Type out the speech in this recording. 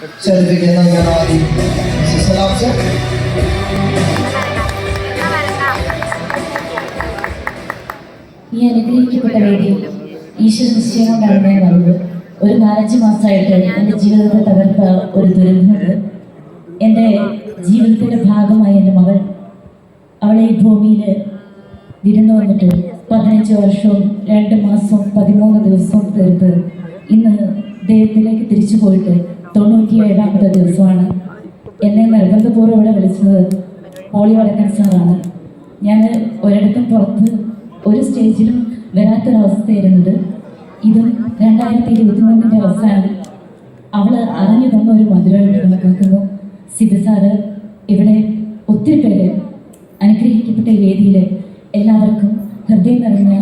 Certificate നൽകാനായി mister സലാം sir ഈ അനുഗ്രഹിക്കപ്പെട്ട വേദിയിൽ ഈശ്വര നിശ്ചയം കൊണ്ടാണ് ഞാൻ വന്നത് ഒരു നാലഞ്ച് മാസമായിട്ട് എന്റെ ജീവിതത്തെ തകർത്ത ഒരു ദുരന്തമുണ്ട്. എന്റെ ജീവിതത്തിന്റെ ഭാഗമായി എന്റെ മകൾ അവളെ ഈ ഭൂമിയിൽ വിരുന്നു വന്നിട്ട് പതിനഞ്ച് വർഷവും രണ്ട് മാസവും പതിമൂന്ന് ദിവസവും തീർത്ത് ഇന്ന് ദൈവത്തിലേക്ക് തിരിച്ചു പോയിട്ട് തൊണ്ണൂറ്റി ഏഴാമത്തെ ദിവസമാണ്. എന്നെ നിർബന്ധപൂർവം ഇവിടെ വിളിച്ചത് പോളി വടക്കൻ സാറാണ്. ഞാൻ ഒരിടത്തും പുറത്ത് ഒരു സ്റ്റേജിലും വരാത്തൊരവസ്ഥയായിരുന്നത്. ഇതും രണ്ടായിരത്തി ഇരുപത്തി മൂന്നിന്റെ അവസാനം. അവൾ അറിഞ്ഞു തന്ന ഒരു മധുരമായിട്ട് കണക്കാക്കുന്നു സിബി സാറ് ഇവിടെ ഒത്തിരി പേര് അനുഗ്രഹിക്കപ്പെട്ട വേദിയിൽ എല്ലാവർക്കും ഹൃദയം നിറഞ്ഞ